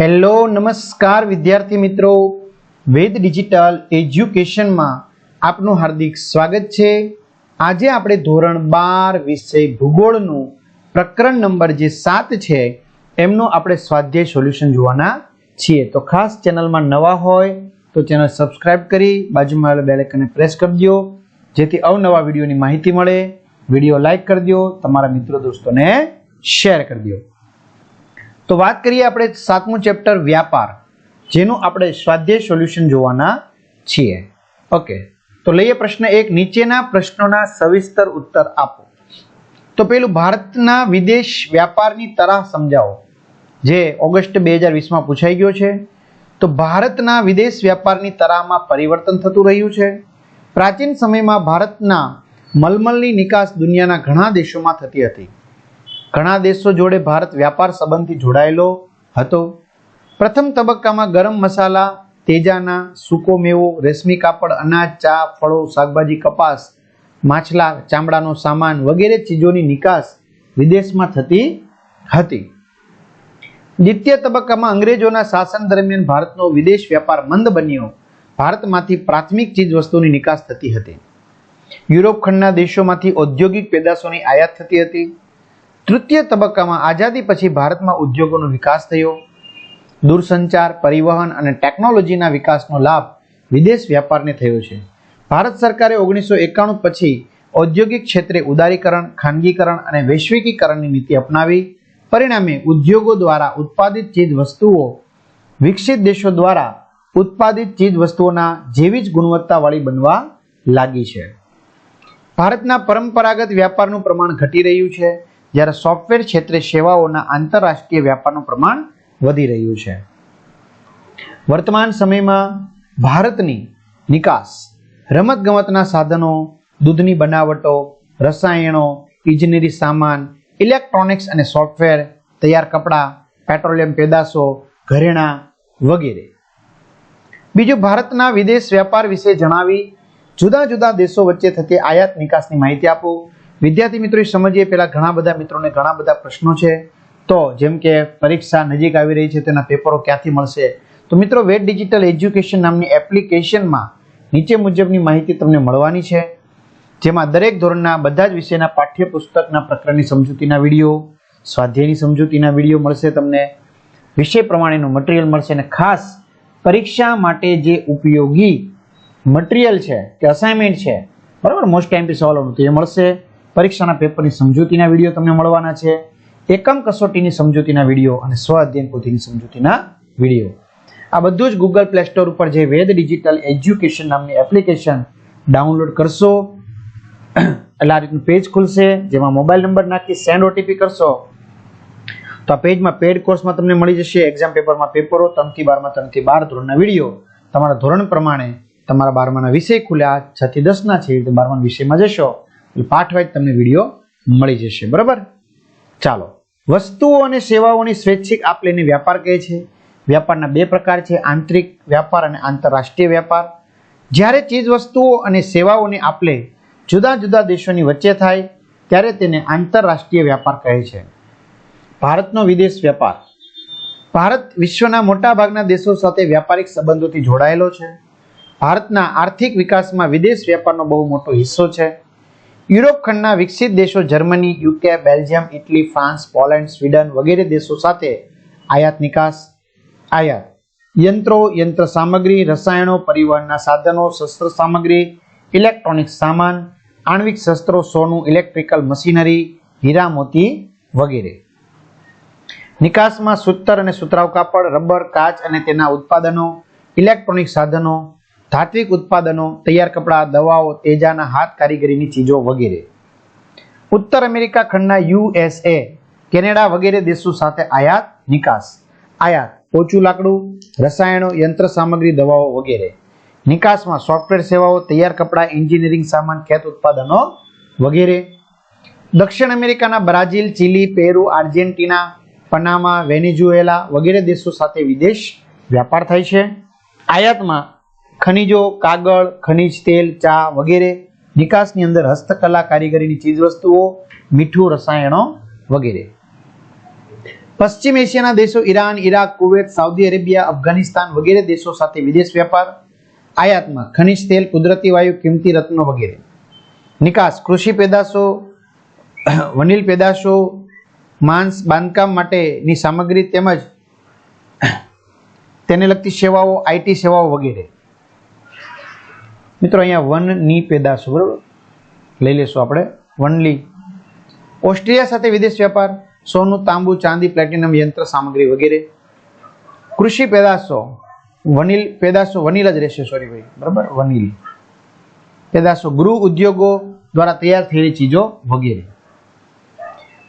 Hello, નમસ્કાર વિદ્યાર્થી મિત્રો. વેદ ડિજિટલ એજ્યુકેશનમાં આપનું હાર્દિક સ્વાગત છે. આજે આપણે ધોરણ બાર વિષય ભૂગોળનું પ્રકરણ નંબર જે સાત છે, એમનું આપણે સ્વાધ્યાય સોલ્યુશન જોવાના છીએ. તો ખાસ ચેનલમાં નવા હોય તો ચેનલ સબસ્ક્રાઇબ કરી, બાજુમાં આવેલા બેલ આઇકનને પ્રેસ કરી દો, જેથી અવનવા વિડીયોની માહિતી મળે. વીડિયો લાઇક કરી દો, તમારા મિત્રો દોસ્તોને શેર કરી દો. તો વાત કરીએ આપણે સાતમું ચેપ્ટર વ્યાપાર, જેનું આપણે સ્વાધ્યાય સોલ્યુશન જોવાના છીએ. ઓકે, તો લઈએ પ્રશ્ન એક, નીચેના પ્રશ્નોના સવિસ્તર ઉત્તર આપો. તો પેલું, ભારતના વિદેશ વ્યાપારની તરાહ સમજાવો, જે ઓગસ્ટ બે હજાર વીસમાં પૂછાઈ ગયો છે. તો ભારતના વિદેશ વ્યાપારની તરાહમાં પરિવર્તન થતું રહ્યું છે. પ્રાચીન સમયમાં ભારતના મલમલની નિકાસ દુનિયાના ઘણા દેશોમાં થતી હતી. ઘણા દેશો જોડે ભારત વ્યાપાર સંબંધથી જોડાયેલો હતો. પ્રથમ તબક્કામાં ગરમ મસાલા, તેજાના સૂકો મેવો, રેશમી કાપડ, અનાજ, ચા, ફળો, શાકભાજી, કપાસ, માછલા, ચામડાનો સામાન વગેરે ચીજોની નિકાસ વિદેશમાં થતી હતી. દ્વિતીય તબક્કામાં અંગ્રેજોના શાસન દરમિયાન ભારતનો વિદેશ વ્યાપાર મંદ બન્યો. ભારતમાંથી પ્રાથમિક ચીજ વસ્તુની નિકાસ થતી હતી. યુરોપ ખંડના દેશોમાંથી ઔદ્યોગિક પેદાશોની આયાત થતી હતી. તૃતીય તબક્કામાં આઝાદી પછી ભારતમાં ઉદ્યોગોનો વિકાસ થયો. દૂરસંચાર, પરિવહન અને ટેકનોલોજીના વિકાસનો લાભ વિદેશ વ્યાપારને થયો છે. ભારત સરકારે ઓગણીસો એકાણું પછી ઔદ્યોગિક ક્ષેત્રે ઉદારીકરણ, ખાનગીકરણ અને વૈશ્વિકીકરણની નીતિ અપનાવી. પરિણામે ઉદ્યોગો દ્વારા ઉત્પાદિત ચીજ વસ્તુઓ વિકસિત દેશો દ્વારા ઉત્પાદિત ચીજ વસ્તુઓના જેવી જ ગુણવત્તાવાળી બનવા લાગી છે. ભારતના પરંપરાગત વ્યાપારનું પ્રમાણ ઘટી રહ્યું છે. જ્યારે સોફ્ટવેર ક્ષેત્રે સેવાઓના આંતરરાષ્ટ્રીય વ્યાપારનું પ્રમાણ વધી રહ્યું છે. વર્તમાન સમયમાં ભારતની નિકાસ, રમતગમતના સાધનો, દૂધની બનાવટો, રસાયણો, ઇજનેરી સામાન, ઇલેક્ટ્રોનિક્સ અને સોફ્ટવેર તૈયાર કપડાં, પેટ્રોલિયમ પેદાશો, ઘરેણાં વગેરે. બીજું ભારતના વિદેશ વ્યાપાર વિશે જણાવી જુદા જુદા દેશો વચ્ચે થતી આયાત નિકાસની માહિતી આપો. વિદ્યાર્થી મિત્રો સમજીએ પહેલાં ઘણા બધા મિત્રોને ઘણા બધા પ્રશ્નો છે. તો જેમ કે પરીક્ષા નજીક આવી રહી છે, તેના પેપરો ક્યાંથી મળશે? તો મિત્રો વેટ ડિજિટલ એજ્યુકેશન નામની એપ્લિકેશનમાં નીચે મુજબની માહિતી તમને મળવાની છે. જેમાં દરેક ધોરણના બધા જ વિષયના પાઠ્યપુસ્તકના પ્રકરણની સમજૂતીના વીડિયો, સ્વાધ્યાયની સમજૂતીના વીડિયો મળશે તમને. વિષય પ્રમાણેનું મટીરિયલ મળશે અને ખાસ પરીક્ષા માટે જે ઉપયોગી મટીરિયલ છે, કે અસાઇનમેન્ટ છે, બરાબર? મોસ્ટ ટાઈમથી સવાલોનું તે મળશે. પરીક્ષાના પેપરની સમજૂતીના વીડિયો તમને મળવાના છે. એકમ કસોટીની સમજૂતીના વીડિયો અને સ્વ અધ્યયન પોથીની સમજૂતીના વીડિયો. આ બધું જ ગૂગલ પ્લે સ્ટોર ઉપર જે વેદ ડિજિટલ એજ્યુકેશન નામની એપ્લિકેશન ડાઉનલોડ કરશો. એટલે આ રીતનું પેજ ખુલશે, જેમાં મોબાઈલ નંબર નાખી સેન્ડ ઓટીપી કરશો. તો આ પેજમાં પેડ કોર્સમાં તમને મળી જશે. એક્ઝામ પેપરમાં પેપરો, ત્રણથી બારમાં, ત્રણથી બાર ધોરણના વીડિયો. તમારા ધોરણ પ્રમાણે તમારા બારમાના વિષય ખુલ્યા, છ થી દસના છે, એ રીતે બારમાના વિષયમાં જશો. એટલે પાઠ વાઇઝ તમને વીડિયો મળી જશે. બરાબર? ચાલો. વસ્તુઓ અને સેવાઓની સ્વૈચ્છિક આપ લઈને વ્યાપાર કહે છે. વ્યાપારના બે પ્રકાર છે. આંતરિક વ્યાપાર અને આંતરરાષ્ટ્રીય વ્યાપાર. જ્યારે ચીજ વસ્તુઓ અને સેવાઓને આપલે જુદા જુદા દેશોની વચ્ચે થાય, ત્યારે તેને આંતરરાષ્ટ્રીય વ્યાપાર કહે છે. ભારતનો વિદેશ વ્યાપાર. ભારત વિશ્વના મોટાભાગના દેશો સાથે વ્યાપારિક સંબંધોથી જોડાયેલો છે. ભારતના આર્થિક વિકાસમાં વિદેશ વ્યાપારનો બહુ મોટો હિસ્સો છે. યુરોપ ખંડના વિકસિત દેશો Germany, UK, Belgium, Italy, France, Poland, Sweden વગેરે દેશો સાથે આયાત નિકાસ, આયાત યંત્રો, યંત્ર સામગ્રી, રસાયણો, પરિવહનના સાધનો, શસ્ત્ર સામગ્રી ઇલેક્ટ્રોનિક સામાન, આણ્વિક શસ્ત્રો, સોનું, ઇલેક્ટ્રિકલ મશીનરી, હીરા, મોતી વગેરે. નિકાસમાં સૂતર અને સુતરાવ કાપડ, રબર, કાચ અને તેના ઉત્પાદનો, ઇલેક્ટ્રોનિક સાધનો ધાત્વિક ઉત્પાદનો, તૈયાર કપડાં, દવાઓ, તેજાના હાથ કારીગરીની ચીજો વગેરે. ઉત્તર અમેરિકા ખંડના યુએસએ કેનેડા વગેરે દેશો સાથે આયાત નિકાસ. આયાત, પોચું લાકડું, રસાયણો, યંત્ર સામગ્રી, દવાઓ વગેરે. નિકાસમાં સોફ્ટવેર સેવાઓ, તૈયાર કપડાં, એન્જિનિયરિંગ સામાન, ખેત ઉત્પાદનો વગેરે. દક્ષિણ અમેરિકાના Brazil, Chile, Peru, Argentina, Panama, Venezuela વગેરે દેશો સાથે વિદેશ વ્યાપાર થાય છે. આયાતમાં ખનિજો, કાગળ, ખનિજ તેલ, ચા વગેરે નિકાસની અંદર હસ્તકલા કારીગરીની ચીજવસ્તુઓ, મીઠું, રસાયણો વગેરે. પશ્ચિમ એશિયાના દેશો Iran, Iraq, Kuwait, Saudi Arabia, Afghanistan વગેરે દેશો સાથે વિદેશ વ્યાપાર, આયાતમાં ખનિજ તેલ, કુદરતી વાયુ, કિંમતી રત્નો વગેરે. નિકાસ, કૃષિ પેદાશો, વનીલ પેદાશો, માંસ, બાંધકામ માટેની સામગ્રી તેમજ તેને લગતી સેવાઓ આઈટી સેવાઓ વગેરે. મિત્રો, અહીંયા વનની પેદાશો, બરાબર? લઈ લેશું આપણે. વનલી ઓસ્ટ્રેલિયા સાથે વિદેશ વેપાર સોનું, તાંબુ, ચાંદી, પ્લેટિનમ યંત્ર, સામગ્રી વગેરે. કૃષિ પેદાશો, વનીલ પેદાશો, વનીલ જ રહેશે સોરી ભાઈ. બરાબર? વનિલ. પેદાશો, ગૃહ ઉદ્યોગો દ્વારા તૈયાર થયેલી ચીજો વગેરે.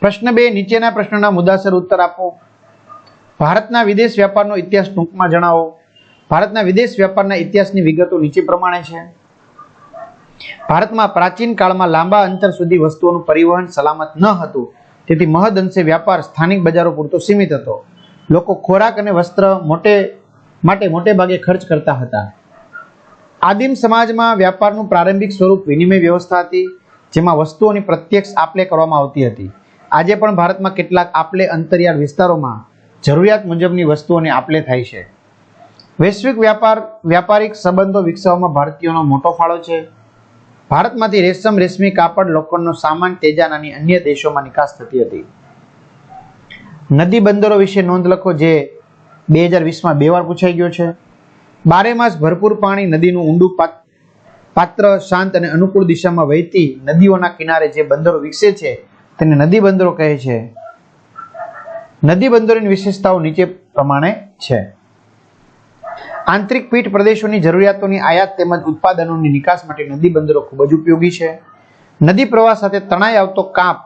પ્રશ્ન બે, નીચેના પ્રશ્નોના મુદ્દાસર ઉત્તર આપો. ભારતના વિદેશ વેપારનો ઇતિહાસ ટૂંકમાં જણાવો. ભારતના વિદેશ વેપારના ઇતિહાસની વિગતો નીચે પ્રમાણે છે. ભારતમાં પ્રાચીન કાળમાં લાંબા અંતર સુધી વસ્તુઓનું પરિવહન સલામત ન હતું. તેથી મહદ અંશે વ્યાપાર સ્થાનિક બજારો પૂરતો સીમિત હતો. લોકો ખોરાક અને વસ્ત્ર મોટે, માટે મોટે ભાગે ખર્ચ કરતા હતા. આદિમ સમાજમાં વ્યાપારનું પ્રારંભિક સ્વરૂપ વિનિમય વ્યવસ્થા હતી, જેમાં વસ્તુઓની પ્રત્યક્ષ આપલે કરવામાં આવતી હતી. આજે પણ ભારતમાં કેટલાક આપલે અંતરિયાળ વિસ્તારોમાં જરૂરિયાત મુજબની વસ્તુઓની આપલે થાય છે. વૈશ્વિક વ્યાપાર, વ્યાપારિક સંબંધો વિકસાવવામાં ભારતીયોનો મોટો ફાળો છે. ભારતમાંથી રેશમ રેશમી કાપડ લોખંડનો સામાન, તેજાન અને અન્ય દેશોમાં નિકાસ થતી હતી. નદી બંદરો વિશે નોંધ લખો જે બે હજાર વીસમાં બે વાર પૂછાઈ ગયો છે. બારે માસ ભરપૂર પાણી નદીનું ઊંડું પાત- પાત્ર શાંત અને અનુકૂળ દિશામાં વહેતી નદીઓના કિનારે જે બંદરો વિકસે છે, તેને નદી બંદરો કહે છે. નદી બંદરોની વિશેષતાઓ નીચે પ્રમાણે છે. આંતરિક પીઠ પ્રદેશોની જરૂરિયાતોની આયાત તેમજ ઉત્પાદનોની નિકાસ માટે નદી બંદરો ખૂબ જ ઉપયોગી છે. નદી પ્રવાહ સાથે તણાઈ આવતો કાંપ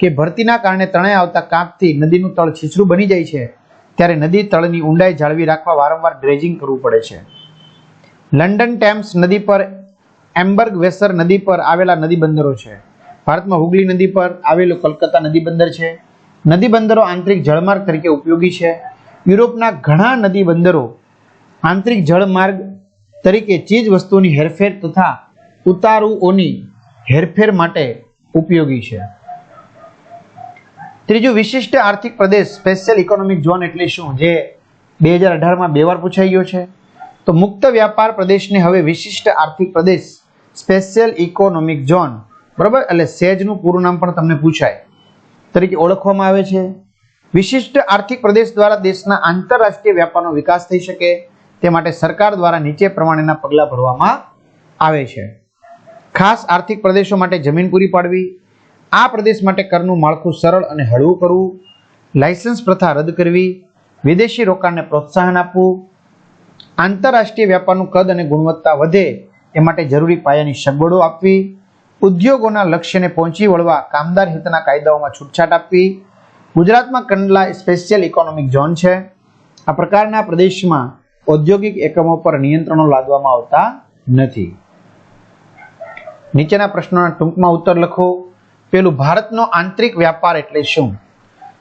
કે ભરતીના કારણે તણાઈ આવતા કાંપથી નદીનું તળ છીછરું બની જાય છે, ત્યારે નદી તળની ઊંડાઈ જાળવી રાખવા વારંવાર ડ્રેજિંગ કરવું પડે છે. લંડન ટેમ્સ નદી પર, એમ્બર્ગ વેસર નદી પર આવેલા નદી બંદરો છે. ભારતમાં હુગલી નદી પર આવેલું કલકત્તા નદી બંદર છે. નદી બંદરો આંતરિક જળમાર્ગ તરીકે ઉપયોગી છે. યુરોપના ઘણા નદી બંદરો આંતરિક જળમાર્ગ તરીકે ચીજ વસ્તુઓની હેરફેર તથા ઉતારુઓની હેરફેર માટે ઉપયોગી છે. ત્રીજું, વિશિષ્ટ આર્થિક પ્રદેશ સ્પેશિયલ ઇકોનોમિક ઝોન એટલે શું? જે બે હજાર અઢારમાં બે વાર પૂછાઈ ગયો છે. તો મુક્ત વ્યાપાર પ્રદેશને હવે વિશિષ્ટ આર્થિક પ્રદેશ સ્પેશિયલ ઇકોનોમિક ઝોન બરાબર? એટલે સેજનું પૂરું નામ પણ તમને પૂછાય. તરીકે ઓળખવામાં આવે છે. વિશિષ્ટ આર્થિક પ્રદેશ દ્વારા દેશના આંતરરાષ્ટ્રીય વ્યાપારનો વિકાસ થઈ શકે. તે માટે સરકાર દ્વારા નીચે પ્રમાણેના પગલાં ભરવામાં આવે છે. ખાસ આર્થિક પ્રદેશો માટે જમીન પૂરી પાડવી, આ પ્રદેશ માટે કરનું માળખું સરળ અને હળવું કરવું, લાયસન્સ પ્રથા રદ કરવી, વિદેશી રોકાણને પ્રોત્સાહન આપવું, આંતરરાષ્ટ્રીય વ્યાપારનું કદ અને ગુણવત્તા વધે એ માટે જરૂરી પાયાની સગવડો આપવી, ઉદ્યોગોના લક્ષ્યને પહોંચી વળવા કામદાર હિતના કાયદાઓમાં છૂટછાટ આપવી, ગુજરાતમાં કંડલા સ્પેશિયલ ઇકોનોમિક ઝોન છે. આ પ્રકારના પ્રદેશમાં ઔદ્યોગિક એકમો પર નિયંત્રણો લાદવામાં આવતા નથી. નીચેના પ્રશ્નોના ટૂંકમાં ઉત્તર લખો. પેલું, ભારતનો આંતરિક વ્યાપાર એટલે શું?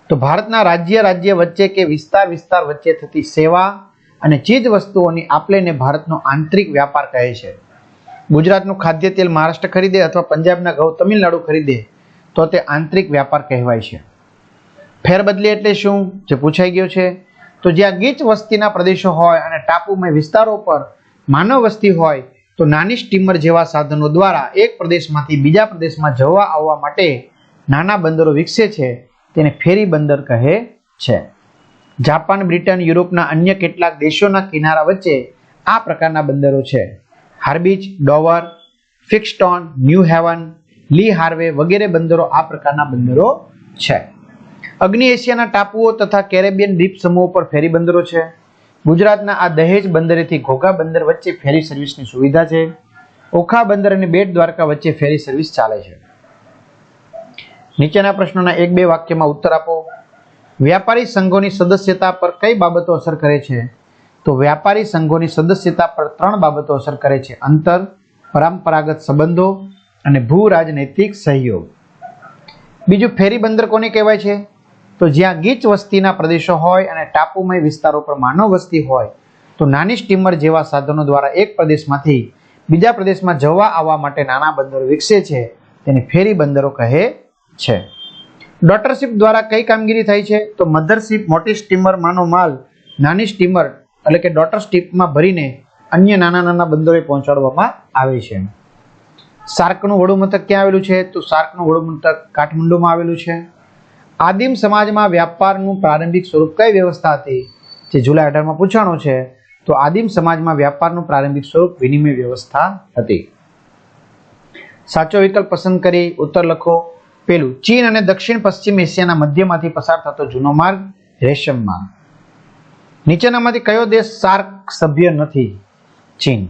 તો ભારતના રાજ્ય રાજ્ય વચ્ચે કે વિસ્તાર વિસ્તાર વચ્ચે થતી સેવા અને ચીજ વસ્તુઓની આપલેને ભારતનો આંતરિક વ્યાપાર કહે છે. ગુજરાતનું ખાદ્ય તેલ મહારાષ્ટ્ર ખરીદે અથવા પંજાબના ઘઉં તમિલનાડુ ખરીદે તો તે આંતરિક વ્યાપાર કહેવાય છે. ફેરબદલી એટલે શું? જે પૂછાઈ ગયો છે. તો જ્યાં ગીચ વસ્તીના પ્રદેશો હોય અને ટાપુમય વિસ્તારો પર માનવ વસ્તી હોય, તો નાની સ્ટીમર જેવા સાધનો દ્વારા એક પ્રદેશમાંથી બીજા પ્રદેશમાં જવા આવવા માટે નાના બંદરો વિકસે છે, તેને ફેરી બંદર કહે છે. જાપાન, બ્રિટન, યુરોપના અન્ય કેટલાક દેશોના કિનારા વચ્ચે આ પ્રકારના બંદરો છે. Harwich, Dover, Felixstowe, Newhaven, Le Havre વગેરે બંદરો આ પ્રકારના બંદરો છે. અગ્નિ એશિયાના ટાપુઓ તથા કેરેબિયન દ્વીપ સમૂહો પર ફેરી બંદરો છે. ગુજરાતના આ દહેજ બંદરેથી ઘોઘા બંદર વચ્ચે ફેરી સર્વિસની સુવિધા છે. ઓખા બંદર અને બેટ દ્વારકા વચ્ચે ફેરી સર્વિસ ચાલે છે. નીચેના પ્રશ્નોના એક બે વાક્યમાં ઉત્તર આપો. વ્યાપારી સંઘોની સદસ્યતા પર કઈ બાબતો અસર કરે છે? તો વ્યાપારી સંઘોની સદસ્યતા પર ત્રણ બાબતો અસર કરે છે. અંતર, પરંપરાગત સંબંધો અને ભૂ રાજનૈતિક સહયોગ. બીજું, ફેરી બંદર કોને કહેવાય છે? તો જ્યાં ગીચ વસ્તીના પ્રદેશો હોય અને ટાપુમય વિસ્તારો પર માનવ વસ્તી હોય, તો નાની સ્ટીમર જેવા સાધનો દ્વારા એક પ્રદેશમાંથી બીજા પ્રદેશમાં જવા આવવા માટે નાના બંદરો વિકસે છે, તેને ફેરી બંદરો કહે છે. ડોટરશીપ દ્વારા કઈ કામગીરી થાય છે? તો મધરશીપ, મોટી સ્ટીમર, માનો માલ, નાની સ્ટીમર, એટલે કે ડોટર સ્ટીપમાં ભરીને અન્ય નાના નાના બંદરોએ પહોંચાડવામાં આવે છે. સાર્કનું વડું મથક ક્યાં આવેલું છે? તો સાર્કનું વડું મથક કાઠમંડુમાં આવેલું છે. આદિમ સમાજમાં વ્યાપારનું પ્રારંભિક સ્વરૂપ કઈ વ્યવસ્થા હતી? જે જુલાઈ અઢારમાં પૂછાણો છે, તો આદિમ સમાજમાં વ્યાપારનું પ્રારંભિક સ્વરૂપ વિનિમય વ્યવસ્થા હતી. સાચો વિકલ્પ પસંદ કરી, ઉત્તર લખો. પેલું, ચીન અને દક્ષિણ પશ્ચિમ એશિયાના મધ્યમાંથી પસાર થતો જૂનો માર્ગ રેશમ માર્ગ નીચેનામાંથી કયો દેશ સાર્ક સભ્ય નથી? ચીન.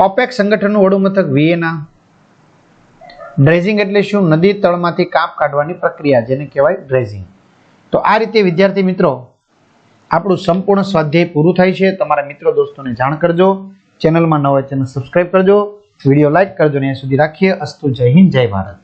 ઓપેક સંગઠનનું વડું મથક વિયેના. ડ્રેઝિંગ એટલે શું? નદી તળમાંથી કાપ કાઢવાની પ્રક્રિયા, જેને કહેવાય ડ્રેઝિંગ તો આ રીતે, વિદ્યાર્થી મિત્રો, આપણું સંપૂર્ણ સ્વાધ્યાય પૂરું થાય છે. તમારા મિત્રો દોસ્તોને જાણ કરજો. ચેનલમાં નવા ચેનલ સબસ્ક્રાઇબ કરજો. વીડિયો લાઇક કરજો ને સુધી રાખીએ. અસ્તુ જય હિન્દ, જય ભારત.